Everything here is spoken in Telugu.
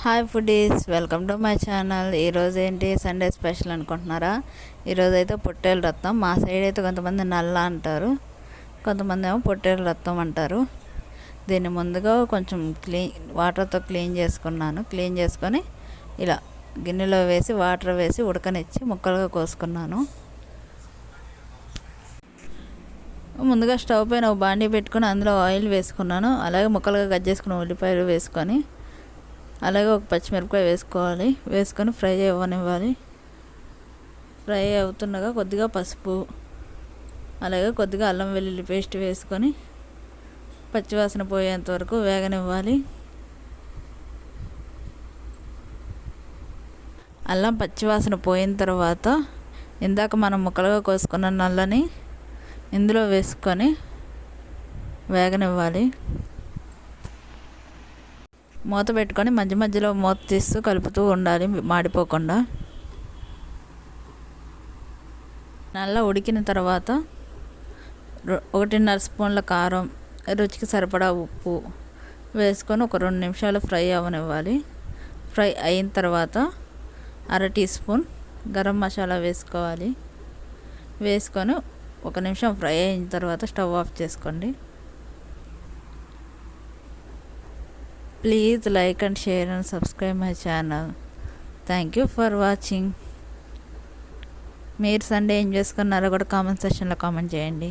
Hi foodies welcome to my channel. ఈరోజు ఏంటి సండే స్పెషల్ అనుకుంటున్నారా? ఈరోజు అయితే పొట్టేలు రత్నం. మా సైడ్ అయితే కొంతమంది నల్ల అంటారు కొంతమంది ఏమో పొట్టేలు రత్నం అంటారు. దీన్ని ముందుగా కొంచెం క్లీన్ వాటర్తో క్లీన్ చేసుకున్నాను. క్లీన్ చేసుకొని ఇలా గిన్నెలో వేసి వాటర్ వేసి ఉడకనిచ్చి ముక్కలుగా కోసుకున్నాను. ముందుగా స్టవ్ పైన ఒక బాండీ పెట్టుకొని అందులో ఆయిల్ వేసుకున్నాను. అలాగే ముక్కలుగా కట్ చేసుకున్న ఉల్లిపాయలు వేసుకొని అలాగే ఒక పచ్చిమిరపకాయ వేసుకోవాలి. వేసుకొని ఫ్రై అవ్వనివ్వాలి. ఫ్రై అవుతుండగా కొద్దిగా పసుపు అలాగే కొద్దిగా అల్లం వెల్లుల్లి పేస్ట్ వేసుకొని పచ్చివాసన పోయేంత వరకు వేగనివ్వాలి. అల్లం పచ్చివాసన పోయిన తర్వాత ఇందాక మనం ముక్కలుగా కోసుకున్న నల్లని ఇందులో వేసుకొని వేగనివ్వాలి. మూత పెట్టుకొని మధ్య మధ్యలో మూత తీస్తూ కలుపుతూ ఉండాలి మాడిపోకుండా. నల్ల ఉడికిన తర్వాత ఒకటిన్నర స్పూన్ల కారం రుచికి సరిపడా ఉప్పు వేసుకొని ఒక రెండు నిమిషాలు ఫ్రై అవ్వనివ్వాలి ఫ్రై అయిన తర్వాత అర టీ స్పూన్ గరం మసాలా వేసుకోవాలి. వేసుకొని ఒక నిమిషం ఫ్రై అయిన తర్వాత స్టవ్ ఆఫ్ చేసుకోండి. Please like and share and subscribe my channel thank you for watching మీరు సండే ఏం చేసుకున్నారో కూడా కామెంట్ సెక్షన్లో కామెంట్ చేయండి.